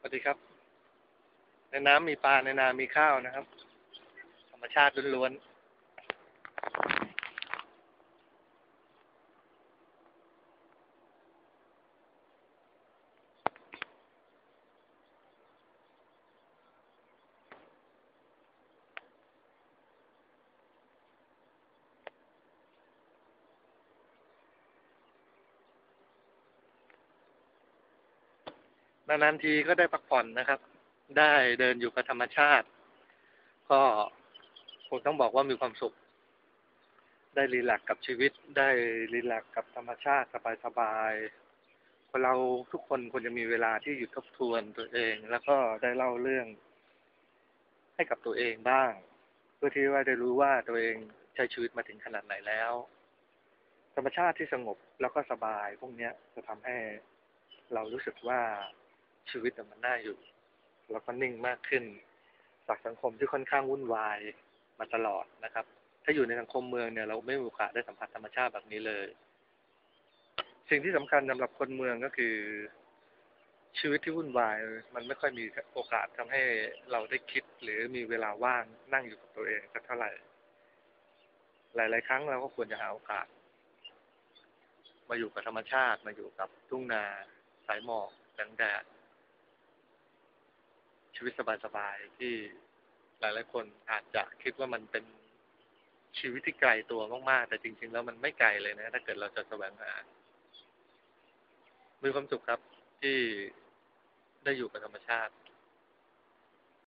สวัสดีครับ ในน้ำมีปลาในนามีข้าวนะครับ ธรรมชาติล้วนๆ นานๆทีก็ได้พักผ่อนนะครับ ได้เดินอยู่กับธรรมชาติ ก็คงต้องบอกว่ามีความสุข ได้รีแลกซ์กับชีวิต ได้รีแลกซ์กับธรรมชาติสบายๆคนเราทุกคนควรจะมีเวลาที่หยุดทบทวนตัวเอง แล้วก็ได้เล่าเรื่อง ให้กับตัวเองบ้าง เพื่อที่ว่าได้รู้ว่าตัวเองใช้ชีวิตมาถึงขนาดไหนแล้ว ธรรมชาติที่สงบแล้วก็สบาย พวกนี้จะทำให้เรารู้สึกว่า ชีวิตมันน่าอยู่ แล้วก็นิ่งมากขึ้น จากสังคมที่ค่อนข้างวุ่นวายมาตลอดนะครับ ถ้าอยู่ในสังคมเมืองเนี่ยเราไม่มีโอกาสได้สัมผัสธรรมชาติแบบนี้เลย สิ่งที่สำคัญสำหรับคนเมืองก็คือ ชีวิตที่วุ่นวาย มันไม่ค่อยมีโอกาสทำให้เราได้คิด หรือมีเวลาว่างนั่งอยู่กับตัวเองสักเท่าไหร่ หลาย ๆ ครั้งเราก็ควรจะหาโอกาสมาอยู่กับธรรมชาติมาอยู่กับทุ่งนา สายหมอกแสงแดด ชีวิตสบายๆที่หลายๆคนอาจจะคิดว่ามันเป็นชีวิตที่ไกลตัวมากๆ แต่จริง ๆ แล้วมันไม่ไกลเลยนะ ถ้าเกิดเราจะแสวงหา มีความสุขครับที่ได้อยู่กับธรรมชาติ